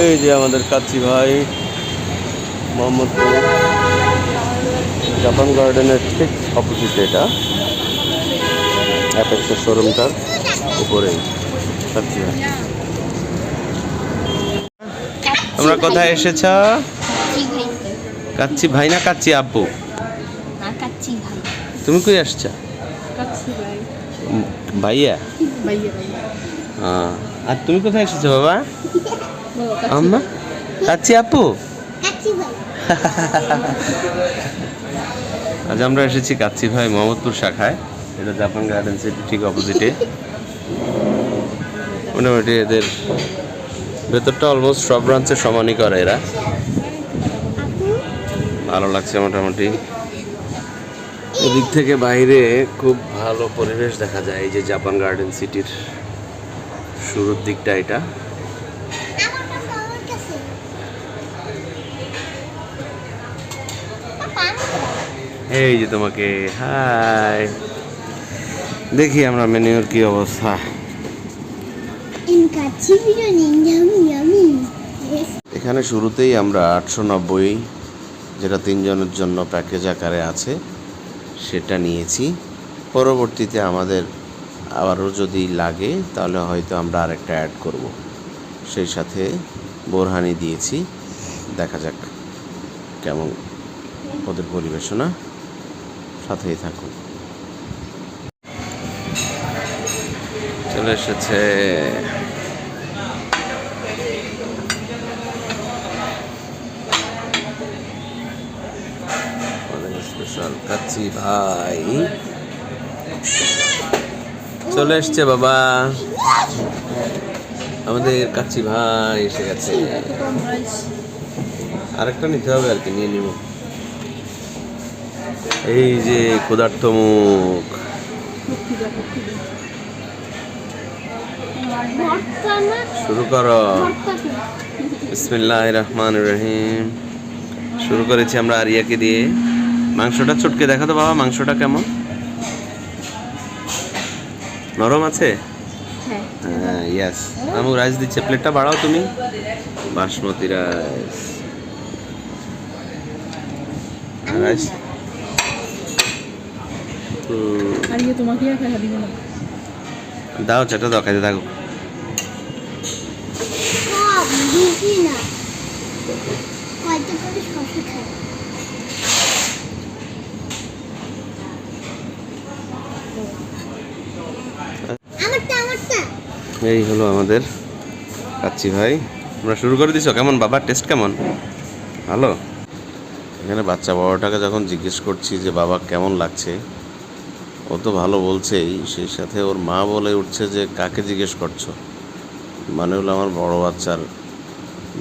এই যে আমাদের কাচ্চি ভাই মোহাম্মদপুর জাপান গার্ডেনের ঠিক অপোজিট এটা। অ্যাপেক্সের শোরুমটার উপরেই। কাচ্চি ভাই। তোমরা কোথায় এসেছ? কাচ্চি ভাই না কাচ্চি আব্বু? তুমি কই আসছ? ভাইয়া? ভাইয়া হ্যাঁ। আর তুমি কোথায় এসেছ, বাবা? আম্মা? কাচ্চি আপু? আজ আমরা এসেছি কাচ্চি ভাই মোহাম্মদপুর শাখায়। এটা জাপান গার্ডেন সিটি ঠিক অপোজিটে মোটামুটি এদের ভেতরটা অলমোস্ট সব ব্রাঞ্চে সমানই করে এরা। ভালো লাগছে মোটামুটি। এদিক থেকে বাইরে খুব ভালো পরিবেশ দেখা যায় এই যে জাপান গার্ডেন সিটির। শুরুর দিকটা এটা। এই যে তোমাকে, হাই। দেখি আমরা মেনুর কি অবস্থা। এখানে শুরুতেই আমরা আটশো নব্বই, যেটা তিনজনের জন্য প্যাকেজ আকারে আছে, সেটা নিয়েছি। পরবর্তীতে আমাদের আবারও যদি লাগে, তাহলে হয়তো আমরা আরেকটা অ্যাড করব। সেই সাথে বোরহানি দিয়েছি। দেখা যাক কেমন ওদের পরিবেশনা। সাথেই থাকুন। চলে এসেছে স্পেশাল কাচ্চি ভাই। চলে এসছে বাবা। আমাদের কাচ্চি ভাই এসে গেছে। আরেকটা নিতে হবে আর কি, নিয়ে নিব। এই যে ক্ষুধার্ত মুখ। শুরু করো। বিসমিল্লাহ রহমান রহিম। শুরু করেছি আমরা আরিয়াকে দিয়ে। মাংসটা চটকে দেখো তো বাবা, মাংসটা কেমন? নরম আছে? হ্যাঁ। হ্যাঁ ইয়াস আমু রাইস দিচ্ছে। প্লেটটা বাড়াও তুমি। বাসমতি রাইস রাইস ইয়ে না। দাও চাটা দাও খাইতে থাকো। না। এই হলো আমাদের কাচ্চি ভাই। আমরা শুরু করে দিছো? কেমন? বাবা টেস্ট কেমন? ভালো? এখানে বাচ্চা বড়টাকে যখন জিজ্ঞেস করছি যে, বাবা, কেমন লাগছে? ও তো ভালো বলছেই। সেই সাথে ওর মা বলে উঠছে যে, কাকে জিজ্ঞেস করছ? মানে হলো আমার বড় বাচ্চার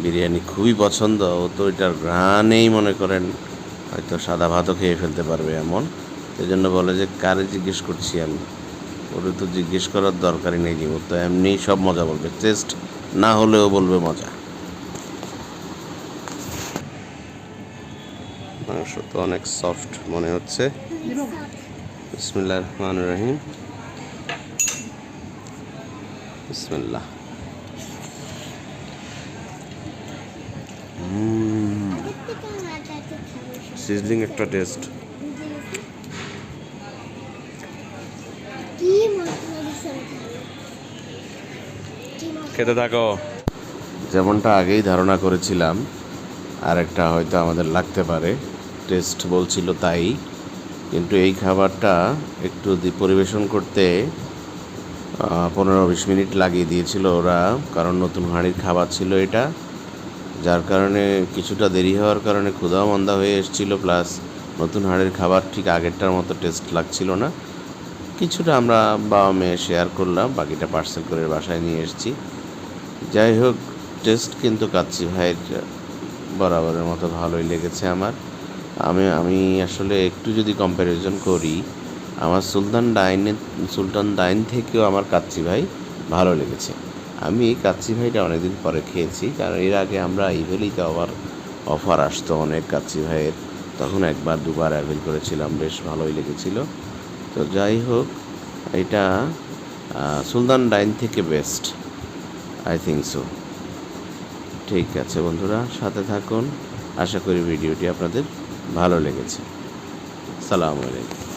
বিরিয়ানি খুবই পছন্দ। ও তো এটার ঘ্রাণেই মনে করেন, হয়তো সাদা ভাতও খেয়ে ফেলতে পারবে এমন। এই জন্য বলে যে, কারে জিজ্ঞেস করছি আমি? ওরে তো জিজ্ঞেস করার দরকারই নেই ও তো এমনিই সব মজা বলবে। টেস্ট না হলেও বলবে মজা। মাংস তো অনেক সফট মনে হচ্ছে। বিসমিল্লাহ রহমান রহিম। সিজলিং একটা টেস্ট খেতে থাকো। যেমনটা আগেই ধারণা করেছিলাম আর একটা হয়তো আমাদের লাগতে পারে। টেস্ট বলছিল তাই। কিন্তু এই খাবারটা একটু পরিবেশন করতে পনেরো বিশ মিনিট লাগিয়ে দিয়েছিল ওরা, কারণ নতুন হাঁড়ির খাবার ছিল এটা। যার কারণে কিছুটা দেরি হওয়ার কারণে ক্ষুধাও মন্দা হয়ে এসেছিল, প্লাস নতুন হাঁড়ির খাবার ঠিক আগেরটার মতো টেস্ট লাগছিল না। কিছুটা আমরা বাবা মেয়ে শেয়ার করলাম, বাকিটা পার্সেল করে বাসায় নিয়ে এসেছি। যাই হোক টেস্ট কিন্তু কাচ্চি ভাইয়ের বরাবরের মতো ভালোই লেগেছে আমার। আমি আমি আসলে একটু যদি কম্প্যারিজন করি, আমার সুলতান ডাইনের সুলতান ডাইন থেকেও আমার কাচ্চি ভাই ভালো লেগেছে। আমি এই কাচ্চি ভাইটা অনেকদিন পরে খেয়েছি, কারণ এর আগে আমরা ইভেলিতে আবার অফার আসতো অনেক কাচ্চি ভাইয়ের। তখন একবার, দুবার অ্যাভেল করেছিলাম, বেশ ভালোই লেগেছিল। তো যাই হোক, এটা সুলতান ডাইন থেকে বেস্ট আই থিঙ্ক সো ঠিক আছে বন্ধুরা, সাথে থাকুন। আশা করি ভিডিওটি আপনাদের ভালো লেগেছে। সালামু আলাইকুম।